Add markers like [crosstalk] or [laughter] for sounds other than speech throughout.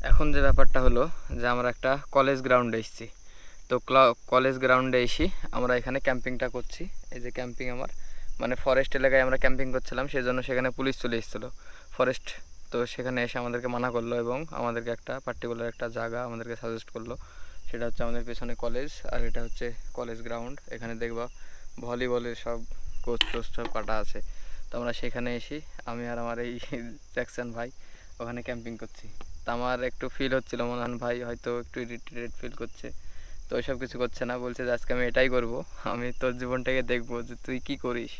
এখন যে ব্যাপারটা হলো যে আমরা একটা কলেজ গ্রাউন্ডে এসেছি। তো কলেজ গ্রাউন্ডে এসে আমরা এখানে ক্যাম্পিংটা করছি। এই যে ক্যাম্পিং আমার মানে ফরেস্ট এলাকায় আমরা ক্যাম্পিং করছিলাম সেই জন্য সেখানে পুলিশ চলে এসেছিল। ফরেস্ট তো সেখানে এসে আমাদেরকে মানা করল এবং আমাদেরকে একটা পার্টিকুলার একটা জায়গা আমাদেরকে সাজেস্ট করল। সেটা হচ্ছে আমাদের পেছনে কলেজ আর এটা হচ্ছে কলেজ গ্রাউন্ড এখানে দেখবা ভলিবলের সব কোচ টোচ সব কাটা আছে। তো আমরা সেখানে এসি আমি আর আমার এই [laughs] জ্যাকসন ভাই ওখানে ক্যাম্পিং করছি। আমার একটু ফিল হচ্ছিল, মনে হয় ভাই হয়তো একটু ইরিটেটেড ফিল করছে। তো ওই সব কিছু করছে না, বলছে যে আজকে আমি এটাই করব, আমি তোর জীবনটাকে দেখব যে তুই কি করিস।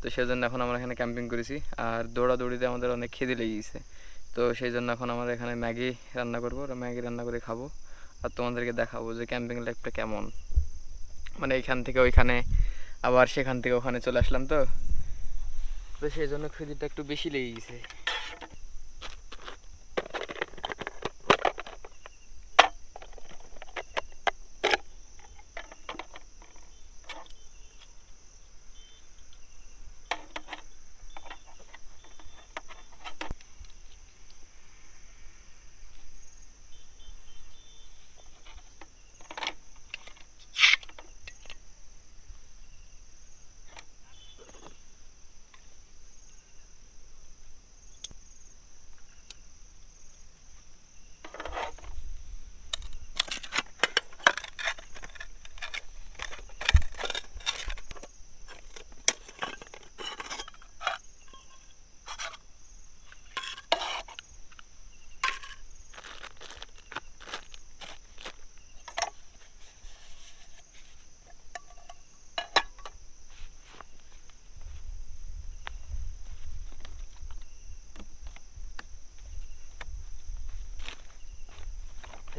তো সেই জন্য এখন আমরা এখানে ক্যাম্পিং করেছি, আর দৌড়াদৌড়িতে আমাদের অনেক খিদে লেগে গেছে তো সেই জন্য এখন আমরা এখানে ম্যাগি রান্না করব ম্যাগি রান্না করে খাব, আর তোমাদেরকে দেখাবো যে ক্যাম্পিং লাইফটা কেমন। মানে এইখান থেকে ওইখানে, আবার সেখান থেকে ওখানে চলে আসলাম তো। তো সেই জন্য খিদিটা একটু বেশি লেগে গেছে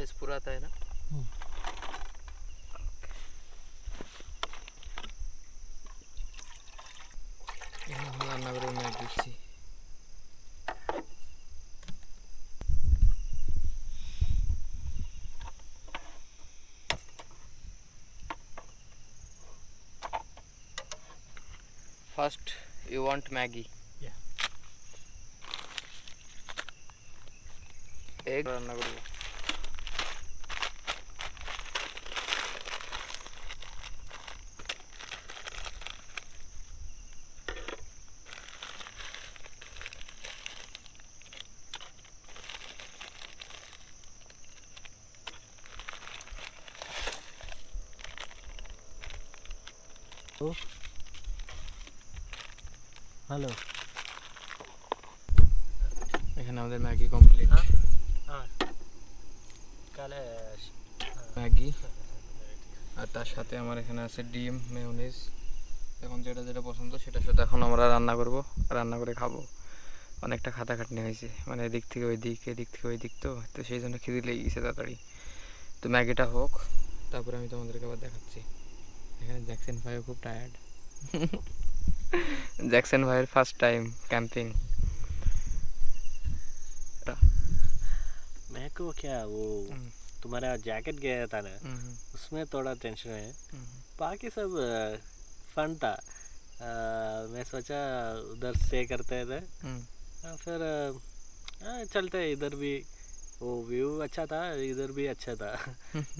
साइज़ पूरा आता है ना? फ़र्स्ट यू वांट मैगी एक रन करूँगा করব হ্যালো এখানে আমাদের ম্যাগি কমপ্লিট হ্যাঁ? কালে ম্যাগি। আর তার সাথে আমার এখানে আছে ডিম মেয়োনিজ এখন যেটা যেটা পছন্দ সেটা সাথে এখন আমরা রান্না করব। রান্না করে খাব। অনেকটা খাটাখাটনি হয়েছে। মানে এদিক থেকে ওই দিক এদিক থেকে ওই দিক তো। তো সেই জন্য খিদে লেগে গেছে তাড়াতাড়ি। তো ম্যাগিটা হোক। তারপরে আমি তোমাদেরকে আবার দেখাচ্ছি। এখানে জ্যাকসন ভাইও খুব টায়ার্ড জ্যাকসন ভাইয়ের ফার্স্ট টাইম ক্যাম্পিং मैं को क्या वो तुम्हारा जैकेट गया था ना उसमें थोड़ा टेंशन है बाकी सब फन था अ, मैं सोचा उधर स्टे करते थे अ, फिर अ, चलते इधर भी वो व्यू अच्छा था इधर भी अच्छा था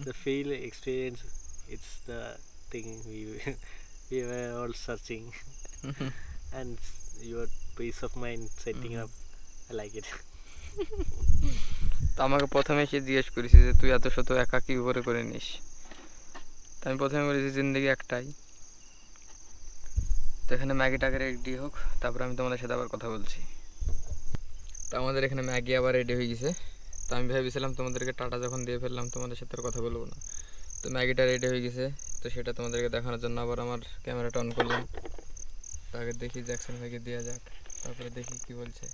the feel experience it's the thing we [laughs] we were all searching. [laughs] And your peace of mind setting Mhm. up i like it. তো [laughs] আমাকে প্রথমে সে জিজ্ঞেস করেছে যে তুই এত শত একা কি করে করে নিস? তো আমি প্রথমে বলেছি জিন্দগি একটাই। তো এখানে ম্যাগিটাকে রেডি হোক তারপর আমি তোমাদের সাথে আবার কথা বলছি। তো আমাদের এখানে ম্যাগি আবার রেডি হয়ে গেছে। তো আমি ভেবেছিলাম তোমাদেরকে টাটা যখন দিয়ে ফেললাম তোমাদের সাথে আর কথা বলব না। তো ম্যাগিটা রেডি হয়ে গেছে। তো সেটা তোমাদেরকে দেখানোর জন্য আবার আমার ক্যামেরাটা অন করলাম তো আগে দেখি জ্যাকসন ভাইকে দেওয়া যাক তারপরে দেখি কি বলছে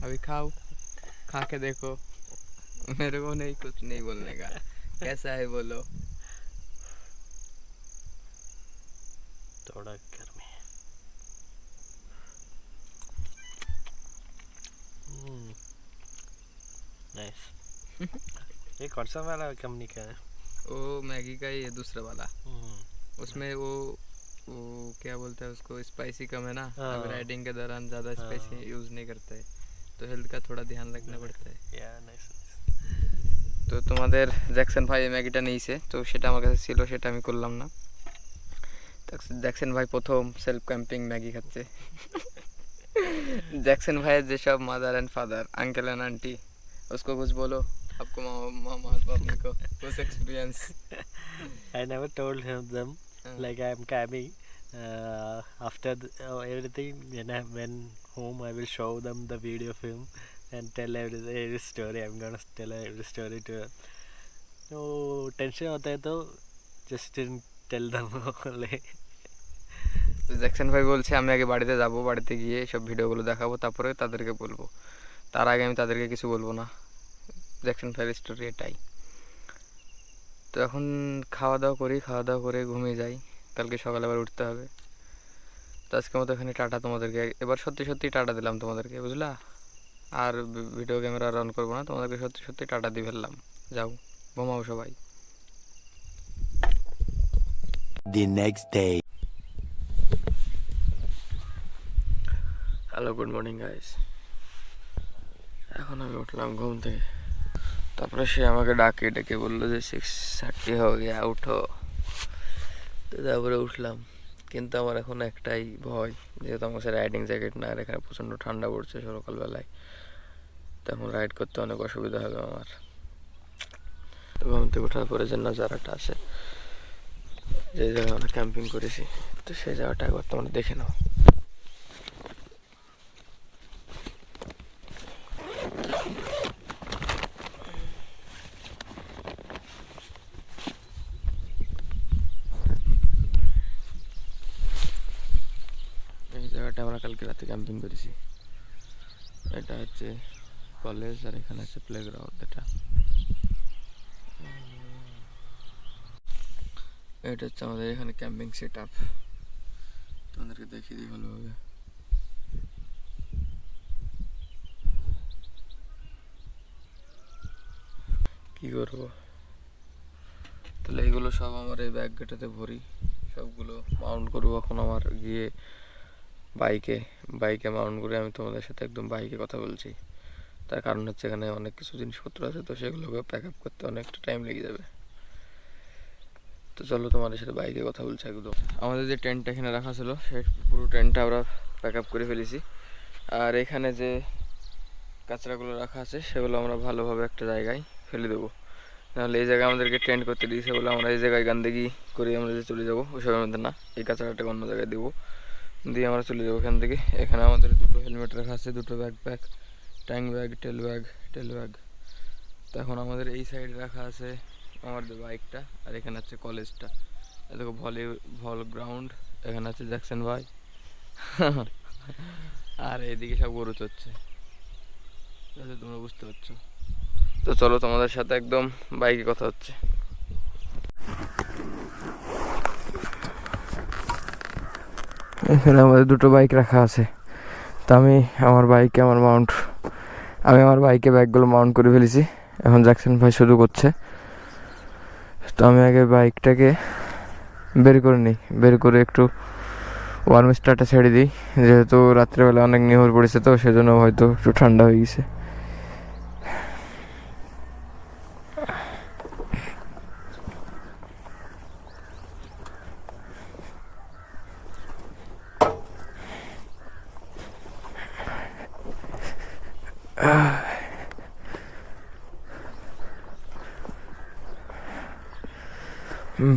अभी खाओ खा के देखो मेरे को नहीं कुछ नहीं बोलने का कैसा है बोलो ये कौन सा वाला कंपनी का है वो मैगी का ही है दूसरा वाला हम्म, उसमें वो वो क्या बोलते हैं उसको स्पाइसी कम है ना हाँ। अब राइडिंग के दौरान ज़्यादा स्पाइसी हाँ। यूज़ नहीं करते हैं तो हेल्थ का थोड़ा ध्यान रखना पड़ता है Yeah, nice. তো তোমাদের জ্যাকসন ভাই এই ম্যাগিটা নিয়েছে তো সেটা আমার কাছে ছিল সেটা আমি করলাম না তো জ্যাকসন ভাই প্রথম সেলফ ক্যাম্পিং ম্যাগি খাচ্ছে জ্যাকসন ভাইয়ের যেসব mother and father uncle and aunty उसको कुछ बोलो आपको मामा मामा पापा को कुछ experience I never told him them हाँ। like I am coming. Uh, after the, uh, everything, when I when home, I will show them the video film and tell every, every story. I'm gonna tell every story to her. तो tension होता है तो just didn't tell them only. তো Jackson ভাই বলছে আমি আগে বাড়িতে যাব বাড়িতে গিয়ে সব ভিডিওগুলো দেখাবো তারপরে তাদেরকে বলবো তার আগে আমি তাদেরকে কিছু বলবো না জ্যাকসন ভাইয়ের স্টোরি এটাই। তো এখন খাওয়া দাওয়া করি খাওয়া দাওয়া করে ঘুমিয়ে যাই। কালকে সকালে আবার উঠতে হবে। তো আজকের মতো এখানে টাটা তোমাদেরকে। এবার সত্যি সত্যি টাটা দিলাম তোমাদেরকে বুঝলা? আর ভিডিও ক্যামেরা আর অন করব না তোমাদেরকে সত্যি সত্যি টাটা দিয়ে ফেললাম। যাও ঘুমাও সবাই। The next day. Hello good morning guys এখন আমি উঠলাম ঘুম থেকে। তারপরে সে আমাকে ডাকে, ডেকে বলল যে সিক্স থার্টি হয়ে গিয়া উঠো। তো তারপরে উঠলাম। কিন্তু আমার এখন একটাই ভয়, যেহেতু আমার কাছে রাইডিং জ্যাকেট না, আর এখানে প্রচণ্ড ঠান্ডা পড়ছে সকালবেলায় তখন রাইড করতে অনেক অসুবিধা হবে আমার। তো ঘুম থেকে ওঠার পরে যে নজারাটা আছে, যে জায়গায় আমরা ক্যাম্পিং করেছি, তো সেই জায়গাটা একবার তোমরা দেখে নাও এই জায়গাটা আমরা কালকে রাতে ক্যাম্পিং করেছি। এটা হচ্ছে কলেজ আর এখানে আছে প্লে গ্রাউন্ড এটা। এটা হচ্ছে আমাদের এখানে ক্যাম্পিং সেট আপ তোমাদেরকে দেখিয়ে দিই ভালোভাবে। কি করব? তাহলে এইগুলো সব আমার এই ব্যাগ গেটাতে ভরি। সবগুলো মাউন্ট করব এখন আমার গিয়ে। বাইকে বাইকে মাউন্ট করে আমি তোমাদের সাথে একদম বাইকে কথা বলছি। তার কারণ হচ্ছে এখানে অনেক কিছু জিনিসপত্র আছে, তো সেগুলোকে প্যাক আপ করতে অনেকটা টাইম লেগে যাবে। তো চলো তোমাদের সাথে বাইকে কথা বলছি একদম। আমাদের যে টেন্টটা এখানে রাখা ছিল সেই পুরো টেন্টটা আমরা প্যাক আপ করে ফেলেছি। আর এখানে যে কাঁচরাগুলো রাখা আছে, সেগুলো আমরা ভালোভাবে একটা জায়গায় ফেলে দেবো। নাহলে এই জায়গায় আমাদেরকে টেন্ট করতে দিয়েছে বলে আমরা এই জায়গায় গান্দেগি করে আমরা যে চলে যাব ওইসবের মধ্যে না, এই কাঁচরাটাকে অন্য জায়গায় দেবো। দিয়ে আমরা চলে যাব এখান থেকে। এখানে আমাদের দুটো হেলমেট রাখা আছে, দুটো backpack tank bag tail bag tail bag তো এখন আমাদের এই সাইডে রাখা আছে আমাদের বাইকটা আর এখানে আছে কলেজটা দেখো ভলি ভল গ্রাউন্ড এখানে আছে জ্যাকসন ভাই। আর এইদিকে সব গরু চড়ছে। তোমরা বুঝতে পারছ। তো চলো তোমাদের সাথে একদম বাইকে কথা হচ্ছে। এখানে আমাদের দুটো বাইক রাখা আছে। তো আমি আমার বাইকে আমার মাউন্ট আমি আমার বাইকে ব্যাগগুলো মাউন্ট করে ফেলেছি। এখন জ্যাকসন ভাই শুরু করছে। তো আমি আগে বাইকটাকে বের করে নিই। বের করে একটু ওয়ার্ম স্টারটা ছেড়ে দিই। যেহেতু রাত্রেবেলা অনেক নিহর পড়েছে তো, সেজন্য হয়তো একটু ঠান্ডা হয়ে গেছে।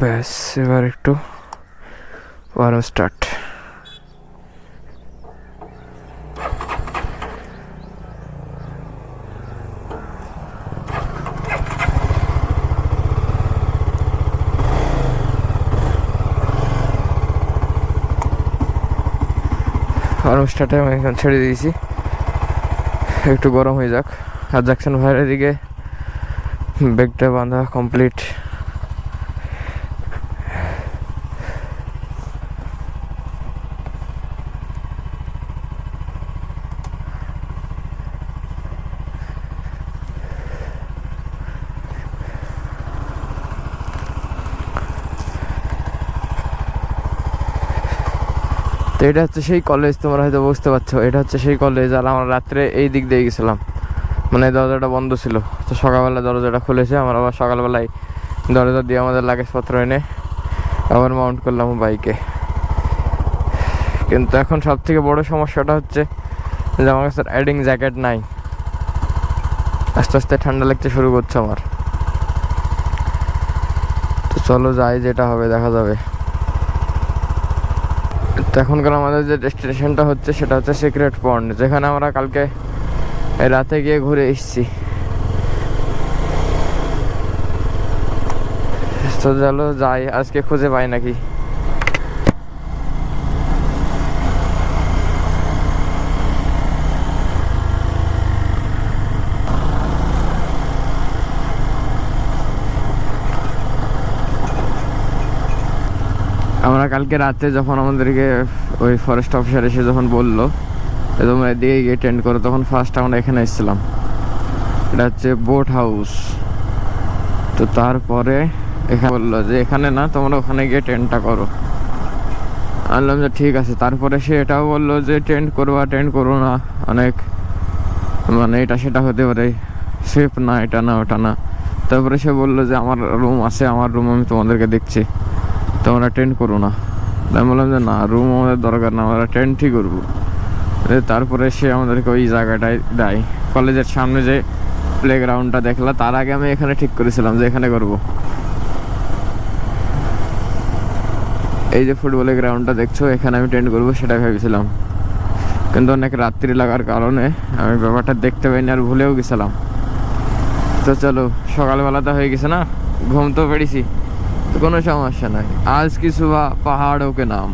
ব্যাস এবার একটু ওয়ার্ম স্টার্ট ওয়ার্ম স্টার্টে আমি এখন ছেড়ে দিয়েছি একটু গরম হয়ে যাক। আর জ্যাকসন ভাইয়ের এদিকে ব্যাগটা বাঁধা কমপ্লিট তো এটা হচ্ছে সেই কলেজ তোমরা হয়তো বুঝতে পারছ। এটা হচ্ছে সেই কলেজ আর আমরা রাত্রে এই দিক দিয়ে গেছিলাম। মানে দরজাটা বন্ধ ছিল। তো সকালবেলা দরজাটা খুলেছে, আমরা আবার সকালবেলায় দরজা দিয়ে আমাদের লাগেজপত্র এনে আবার মাউন্ট করলাম বাইকে কিন্তু এখন সব থেকে বড় সমস্যাটা হচ্ছে যে আমার কাছে অ্যাডিং জ্যাকেট নাই। আস্তে আস্তে ঠান্ডা লাগতে শুরু করছে আমার। তো চলো যাই, যেটা হবে দেখা যাবে। তো এখনকার আমাদের যে ডেস্টিনেশনটা হচ্ছে সেটা হচ্ছে সিক্রেট পন্ড, যেখানে আমরা কালকে রাতে গিয়ে ঘুরে এসছি। তো চলো যাই, আজকে খুঁজে পাই নাকি। আমরা কালকে রাতে যখন আমাদেরকে ওই ফরেস্ট অফিসার এসে যখন বলল তোমরা এদিকে গিয়ে টেন্ট করো, তখন ফার্স্ট আমরা এখানে এসেছিলাম। এটা হচ্ছে বোট হাউস তো তারপরে এখানে বলল যে এখানে না, তোমরা ওখানে গিয়ে টেন্টটা করো। আনলাম যে ঠিক আছে। তারপরে সে এটাও বলল যে টেন্ট করবা টেন্ট করো না। অনেক মানে এটা সেটা হতে পারে। সেফ না, এটা না, ওটা না। তারপরে সে বলল যে আমার রুম আছে, আমার রুম আমি তোমাদেরকে দেখছি। তোমরা টেন্ট করো না। আমি বললাম যে, না রুম আমাদের দরকার না, আমরা টেন্টই করব। তারপরে সে আমাদেরকে ওই জায়গাটায় দেয়। কলেজের সামনে যে প্লে গ্রাউন্ডটা দেখলা, তার আগে আমি এখানে ঠিক করেছিলাম যে এখানে করব। এই যে ফুটবলের গ্রাউন্ডটা দেখছ, এখানে আমি টেন্ট করব সেটা ভেবেছিলাম। কিন্তু অনেক রাত্রি লাগার কারণে আমি ব্যাপারটা দেখতে পাইনি আর ভুলেও গেছিলাম। তো চলো, সকালবেলা তো হয়ে গেছে না? ঘুম তো পেরেছি কোনো সমস্যা নাই। আজ কি সুবা পাহাড়ও কে নাম।